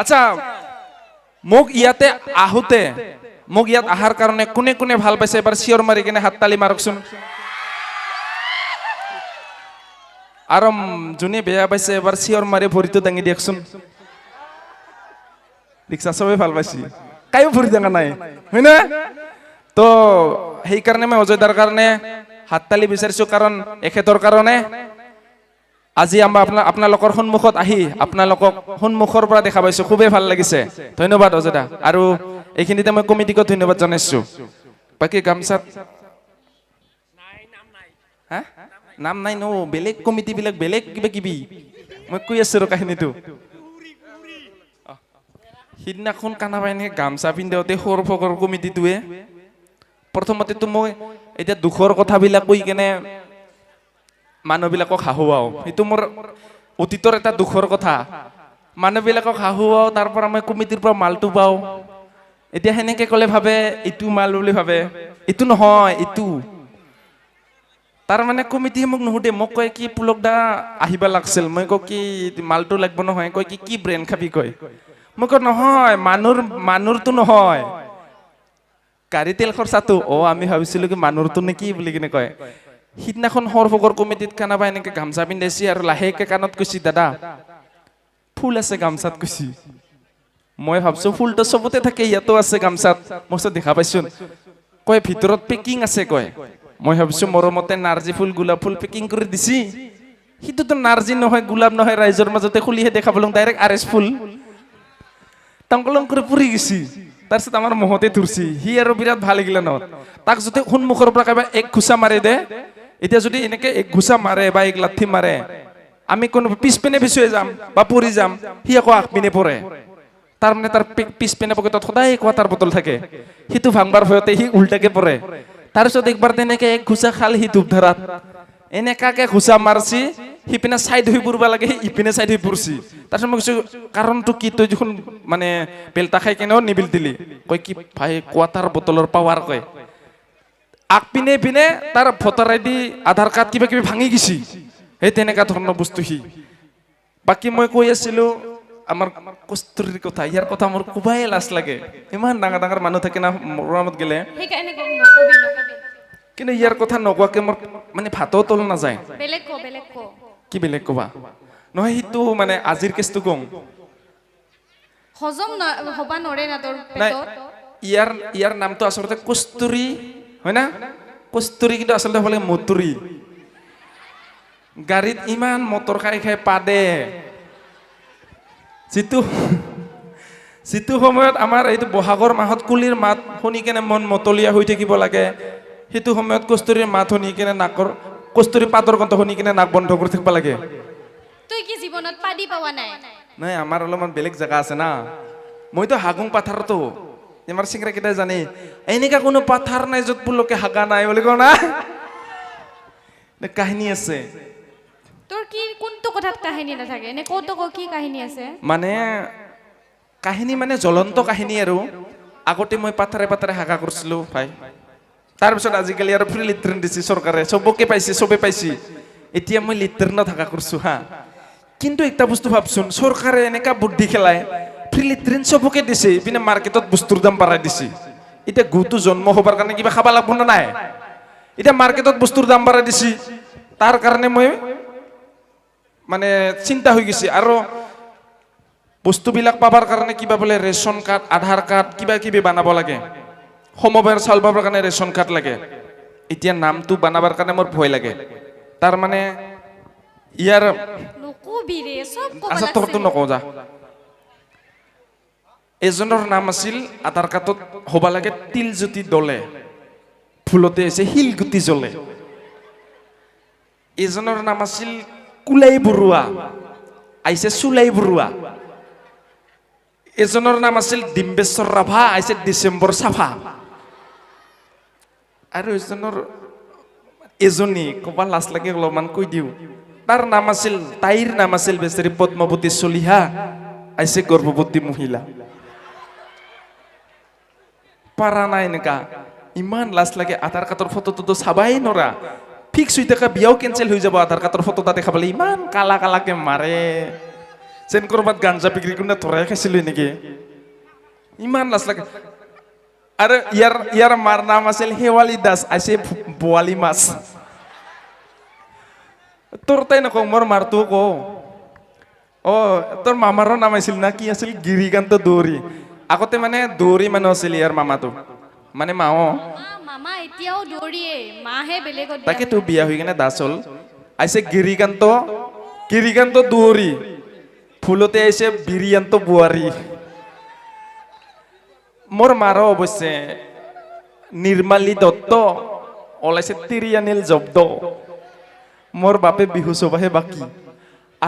আচ্ছা মোক ইয়াতে আহোতে, মোক ইয়াত আহাৰ কাৰণে কোনে কোনে ভালো পাইছে? এবাৰ চিঞৰ মাৰি কিনে হাত তালি মাৰকচোন। আৰু যোনে বেয়া পাইছে, এবাৰ চিঞৰ মাৰি ভৰিটো দাঙি দিয়কচোন। ৰিক্সা চবেই ভালো পাইছে। কায়ো ভৰি দাঙা নাই, হয়নে? তো, সেইকাৰণে মই অযোধ্যাৰ কাৰণে হাত তালি বিচাৰিছো, কাৰণ এখেতৰ কাৰণে। আজি আমাৰ আপোনাৰ আপোনালোকৰ সন্মুখত আহি আপোনালোকক সন্মুখৰ পৰা দেখা পাইছো। খুবেই ভাল লাগিছে। ধন্যবাদ অযোধ্যা আৰু এইখিনিতে মই কমিটিকো ধন্যবাদ জনাইছো। বাকী গামচাত? নাম নাই ন? বেলেগ কমিটি বিলাক বেলেগ কিবা কিবি। মই কৈ আছো ৰ কাহিনীটো। সিদিনাখন কানা বাহিনীয়ে গামচা পিন্ধাওঁতে সৰু ফকৰ কমিটিটোৱে প্ৰথমতেতো মই এতিয়া দুখৰ কথাবিলাক কৈ কেনে মানুহবিলাকক হাঁহুৱাও। সেইটো মোৰ অতীতৰ এটা দুখৰ কথা। মানুহবিলাকক হাঁহুৱাও, তাৰ পৰা মই কমিটিৰ পৰা মালটো পাওঁ এতিয়া সেনেকে ক'লে ভাবে ইটো মাল বুলি ভাবে। ইটো নহয় ইটো তাৰ মানে কমিটিয়ে মোক নুসুধে। মোক কয় কি, পুলক দা, আহিব লাগছিল। মই কওঁ কি, মালটো লাগব নহয়। কয় কি কি ব্ৰেণ্ড খাবি? কয়। মই কওঁ, নহয় মানুহৰ মানুহৰটো নহয়। গাড়ী তেল খৰচাটো? অ, আমি ভাবিছিলো কি, মানুহৰটো নেকি? বুলি কিনে কয়। সিদিনাখন সৰভোগৰ কমিটিত কানাবা এনেকে গামচা পিন্ধাইছি আৰু লাহেকে কাণত কৈছি, দাদা, ফুল আছে গামচাত কৈছি। মই ভাবছ ফুলটো চবতে থাকে, ইয়াতো আছে গামচাত মই দেখা পাইছো কয়, ভিতৰত পেকিং আছে কয়। মই ভাবিছো মৰমতে নাৰ্জী ফুল, গোলাপ ফুল পেকিং কৰি দিছি। সিটোতো নাৰ্জী নহয়, গোলাপ নহয়, ৰাইজৰ মাজতে খুলিহে দেখা পালো, ডাইৰেক্ট আৰ এছ ফুল। টংকলং কৰি পুৰি গৈছি। তাৰপিছত আমাৰ মহতে ধৰছি। সি আৰু বিৰাট ভালো লাগিলে ন। তাক যদি সন্মুখৰ পৰা কাৰোবাৰ এক ঘোচা মাৰি দে। এতিয়া যদি এনেকে এক ঘোচা মাৰে বা এক লাঠি মাৰে, আমি কোনো পিছপিনে পিছুৱাই যাম বা পৰি যাম, সি আকৌ আগপিনে পৰে। তাৰমানে তাৰ পিছপিনে পকেটত সদায় কোৱাটাৰ বটল থাকে। সিটো ভাঙবাৰ ভয়তে সি উল্টাকে পৰে। তাৰপিছত একবাৰ তেনেকে এক ঘোচা খাল সি ধূপ ধৰাত এনেকাকে ঘোচা মাৰছি সিপিনে চাইড হৈ পৰব লাগে, সি ইপিনে চাইড হৈ পৰছি তাৰপিছত মই কৈছো, কাৰণটো কি? তই দেখোন মানে বেলতা খাই কেনেও নিবিল দিলি। কয়, কি ভাই কোৱাটাৰ বটলৰ পাৱাৰ কয়? আগপিনে পিনে তাৰ voter I D Aadhaar card কিবা কিবি ভাঙি গেছি। সেই তেনেকা ধৰণৰ বস্তু সি। বাকী মই কৈ আছিলো আমাৰ কস্তুৰীৰ কথা ইয়াৰ কথা মোৰ খুবেই লাজ লাগে। ইমান ডাঙৰ ডাঙৰ মানুহ থাকে না মৰমত গেলে। কিন্তু ইয়াৰ কথা নোকোৱাকে মোৰ মানে ভাতো তল নাযায়। ক বেলেগ কবা? নহয় সেইটো মানে আজিৰ কেছটো কম হজম হবা নৰে না তোৰ ইয়াৰ ইয়াৰ নামটো আচলতে কস্তুৰী হয় না কস্তুৰী কিন্তু আচলতে হ'ব লাগে মতুৰী। গাড়ীত ইমান মটৰ খাই খাই পাদে। যিটো যিটো সময়ত আমাৰ এইটো বহাগৰ মাহত কুলিৰ মাত শুনি কেনে মন মতলীয়া হৈ থাকিব লাগে। সেইটো সময়ত কস্তুৰীৰ মাত শুনি কেনে নাকৰ কস্তুৰী পাতৰ কণ্ঠ শুনি কেনে নাক বন্ধ কৰি থাকিব লাগে। তই কি জীৱনত পাদি পাৱা নাই? নাই আমাৰ অলপমান বেলেগ জেগা আছে না। মইতো হাগুং পাথাৰতো। আমাৰ চিংৰা কেইটাই জানে? এনেকা কোনো পাথাৰ নাই য'ত পুলকে হাগা নাই বুলি কওঁ না? কাহিনী আছে? তোৰ কি কোনটো কথাত কাহিনী নাথাকে? এনে কৌত ক কাহিনী আছে? মানে কাহিনী মানে জ্বলন্ত কাহিনী আৰু। আগতে মই পাথাৰে পাথাৰে হাগা কৰিছিলো ভাই। তাৰপিছত আজিকালি আৰু ফ্ৰী লিট্ৰিন দিছে চৰকাৰে। চবকে পাইছে চবে পাইছে। এতিয়া মই লিট্ৰিনত হাগা কৰিছো হা। কিন্তু একটা বস্তু ভাবচোন চৰকাৰে এনেকা বুদ্ধি খেলাই ফ্ৰী লিট্ৰিন চবকে দিছে ইপিনে মাৰ্কেটত বস্তুৰ দাম বঢ়াই দিছে। এতিয়া গুটো জন্ম হবৰ কাৰণে কিবা খাব লাগব না নাই? এতিয়া মাৰ্কেটত বস্তুৰ দাম বঢ়াই দিছে তাৰ কাৰণে মই মানে চিন্তা হৈ গৈছে। আৰু বস্তুবিলাক পাবৰ কাৰণে কিবা বোলে ৰেচন কাৰ্ড আধাৰ কাৰ্ড কিবা কিবি বনাব লাগে। সমবায়ৰ চাউল পাবৰ কাৰণে ৰেচন কাৰ্ড লাগে। এতিয়া নামটো বনাবৰ কাৰণে মোৰ ভয় লাগে। তাৰ মানে ইয়াৰ আচ্ছা তোৰতো নকওঁ যা। এজনৰ নাম আছিল আধাৰ কাৰ্ডত হ'ব লাগে তিলজ্যোতি দলে। ভুলতে হৈছে শিলগুটি জ্বলে এজনৰ নাম আছিল কুলাই বৰুৱা। আহিছে চুলাই বৰুৱা। এজনৰ নাম আছিল ডিম্বেশ্বৰ ৰাভা, আহিছে ডিচেম্বৰ চাফা আৰু এজনৰ এজনী, ক'বা লাজ লাগে অলপমান কৈ দিওঁ। তাৰ নাম আছিল, তাইৰ নাম আছিল বেচেৰি পদ্মৱতী চলিহা, আহিছে গৰ্ভৱতী মহিলা। এনেকা ইমান লাজ লাগে, আধাৰ কাৰ্ডৰ ফটোটোতো চাবাই নৰা ফিক্স হৈ থাকে, বিয়াও কেঞ্চেল হৈ যাব, আধাৰ কাৰ্ডৰ ফটো দেখা পালে ইমান কালা কালাকে মাৰে। যেন ক'ৰবাত গাঞ্জা বিক্ৰী কৰি ধৰাই খাইছিলোঁ নেকি? ইমান লাজ লাগে। আৰু ইয়াৰ ইয়াৰ মাৰ নাম আছিল শেৱালী দাস, আছে বোৱালী মাছ। তোৰ তাই নকওঁ, মোৰ মাৰটো কওঁ। অ, তোৰ মামাৰো নাম আছিল না, কি আছিল? গিৰিকান্ত দৌৰী আগতে মানে দৌৰী মানুহ আছিল ইয়াৰ মামাটো। মানে মাও। মামা এতিয়াও দৌৰিয়ে। মাহে বেলেগত বিয়া তাকেতো বিয়া হৈ কিনে দাস হ'ল। আহিছে গিৰিকান্ত। গিৰিকান্ত দৌৰী। ফুলতে আহিছে বিৰিয়ান্ত বোৱাৰী। মোৰ মাৰো অৱশ্যে। নিৰ্মালী দত্ত। ওলাইছে তিৰিয়ানিল জব্দ। মোৰ বাপে বিহু চবাহে বাকী।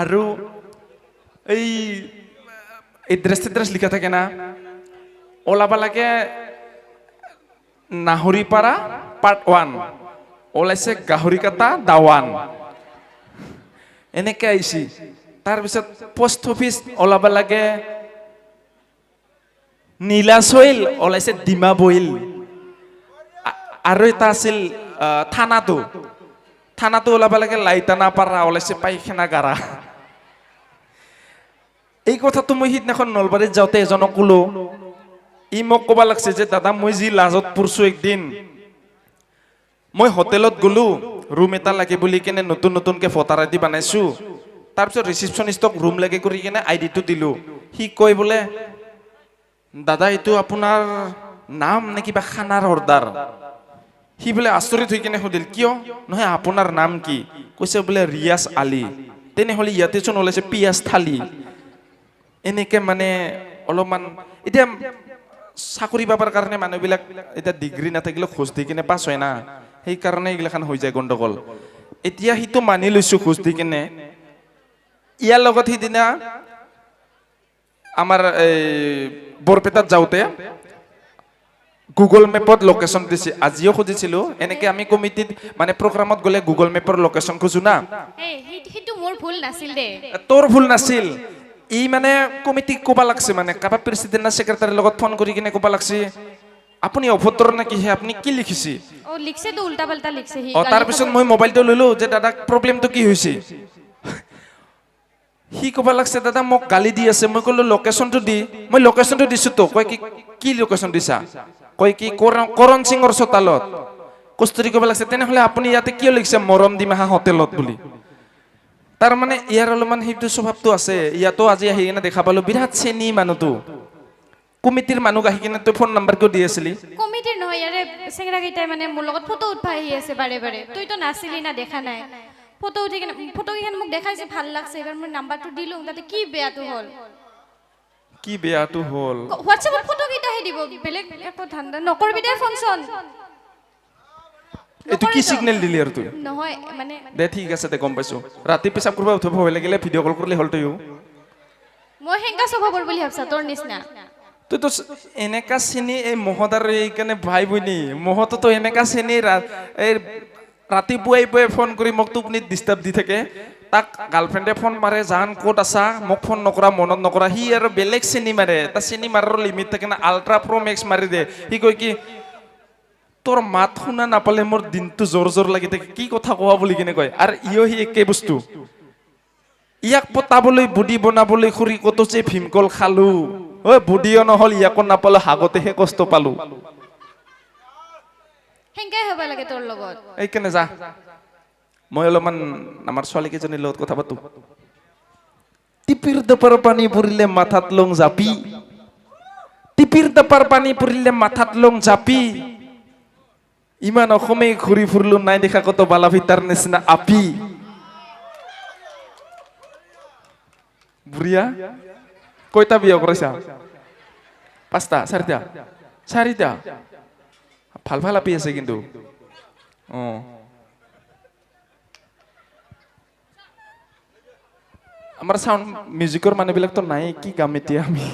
আৰু এই এড্ৰেছ টেড্ৰেছ লিখা থাকে না। ওলাব লাগে নাহৰিপাৰা পাৰ্ট ওৱান ওলাইছে গাহৰি কাটা দাৱান এনেকে আহিছে। তাৰপিছত পোষ্ট অফিচ ওলাব লাগে নীলাচইল ওলাইছে ডিমা বইল। আৰু এটা আছিল থানাটো। থানাটো ওলাব লাগে লাইটানা পাৰা, ওলাইছে পাইখানা গাৰা। এই কথাটো মই সিদিনাখন নলবাৰীত যাওঁতে এজনক ক'লো ই মোক ক'ব লাগছে যে, দাদা, মই যি লাজত পৰিছো একদিন, মই হোটেলত গ'লো ৰুম এটা লাগে বুলি কেনে নতুন নতুনকে ভোটাৰ আই ডি বনাইছো। তাৰপিছত ৰিচিপশ্যনিষ্টক ৰুম লাগে কৰি কেনে আই ডিটো দিলো। সি কয় বোলে, দাদা, এইটো আপোনাৰ নাম নে কিবা খানাৰ অৰ্ডাৰ? সি বোলে আচৰিত হৈ কেনে সুধিল, কিয়? নহয়, আপোনাৰ নাম কি? কৈছে বোলে, ৰিয়াজ আলী। তেনেহ'লে ইয়াতে চোন ওলাইছে পিয়াজ থালি। এনেকে মানে অলপমান, এতিয়া চাকৰি পাবৰ কাৰণে মানুহবিলাক এতিয়া ডিগ্ৰী নাথাকিলেও খোজ দি কিনে পাছ হয় না। সেইকাৰণে এইগিলাখান হৈ যায় গণ্ডগোল। এতিয়া সিটো মানি লৈছো খোজ দি কিনে। ইয়াৰ লগত সিদিনা আমাৰ এই বৰপেটাত যাওঁতে গুগল মেপত লোকেশ্যন দিছে। আজিও খুজিছিলো। এনেকে আমি কমিটিত মানে প্ৰগ্ৰামত গ'লে গুগল মেপৰ লোকেশ্যন খোজো না। তোৰ ভুল নাছিল। ই মানে কমিটিক ক'ব লাগছে মানে কাৰোবাৰ প্ৰেচিডেণ্ট না ছেক্ৰেটাৰীৰ লগত ফোন কৰি কিনে ক'ব লাগছে। আপুনি অভদ্ৰ নেকি হে? আপুনি কি লিখিছে? অ লিখছে তো উল্টা পাল্টা লিখছে সি। অ গালি তাৰপিছত মই মোবাইলটো ললো যে দাদাক প্ৰব্লেমটো কি হৈছে? সি ক'ব লাগছে দাদা মোক গালি দি আছে। মই ক'লো লোকেশ্যনটো দি। মই লোকেশ্যনটো দিছো তো। কয় কি কি লোকেশ্যন দিছা? কয় কি কৰণ- সিঙৰ চোতালত। কস্তুৰি ক'ব লাগছে তেনেহ'লে আপুনি ইয়াতে কিয় লিখিছে? মৰম দিমাহা হোটেলত বুলি। তাৰমানে ইয়াৰ অলপমান সেইটো স্বভাৱটো আছে। ইয়াতো আজি আহি কিনে দেখা পালো বিৰাট চেনি মানুহটো। কমিটিৰ মানুহ আহি কিনে তই ফোন নাম্বাৰ কিয় দি আছিলি? কমিটিৰ নহয় ইয়াৰে চেংৰা কেইটাই মানে মোৰ লগত ফটো উঠবা আহি আছে বাৰে বাৰে। তইতো নাছিলি না দেখা নাই। ফটো উঠি কিনে ফটো কেইখন মোক দেখাইছে ভালো লাগছে। এইবাৰ মই নাম্বাৰটো দিলো তাতে কি বেয়াটো হ'ল? কি বেয়াটো হ'ল? হোৱাটছএপত ফটো কেইটাহে দিব? বেলেগ একো ধান্দা নকৰবি দে ফোন চোন। এইটো কি চিগনেল দিলি আৰু তুই নহয় মানে দে ঠিক আছে দে গম পাইছো। ৰাতি পেচাব কৰিব উঠিব ভয় লাগিলে ভিডিঅ' কল কৰিলে হ'ল তয়ো মই সেংকা স্বভাৱৰ বুলি ভাবছা তোৰ নিচিনা। তইতো চ- এনেকা চেনি এই মহত আৰু এইকাৰণে ভাই বনি মহততো এনেকা চেনি এই ৰাতিপুৱাই পুৱাই ফোন কৰি মোক টোপনিত ডিষ্টাৰ্ব দি থাকে। তাক গাৰ্লফ্ৰেণ্ডে ফোন মাৰে জান ক'ত আছা? মোক ফোন নকৰা মনত নকৰা। সি আৰু বেলেগ চেনি মাৰে। তাৰ চেনি মাৰাৰ লিমিট থাকে না আল্ট্ৰা প্ৰ' মেক্স মাৰি দে। সি কয় কি তোৰ মাত শুনা নাপালে মোৰ দিনটো জোৰ জোৰ লাগি থাকে। কি কথা কোৱা বুলি কিনে কয়? আৰু ইও সি একে বস্তু। ইয়াক পতাবলৈ বুডি বনাবলৈ খুৰি কতো যে ভীমকল খালো। ঐ বুডিও নহল ইয়াকো নাপালো হাগতেহে কষ্ট পালো। হ'ব লাগে তোৰ লগত। এইকাৰণে যা। মই অলপমান আমাৰ ছোৱালীকেইজনীৰ লগত কথা পাতো। টিপিৰ দপাৰ পানী পৰিলে মাথাত লং জাপি। টিপিৰ দপাৰ পানী পৰিলে মাথাত লং জাপি। ইমান অসমে ঘূৰি ফুৰিলো নাই দেখা কত বালা ভিতাৰ নিচিনা আপি। বুঢ়িয়া কয়টা বিয়া কৰাইছা পাঁচটা, চাৰিটা চাৰিটা। ভালো ভালো আপি আছে কিন্তু। অ। আমাৰ চাউণ্ড মিউজিকৰ মানুহবিলাকতো নাই, কি গাম এতিয়া আমি?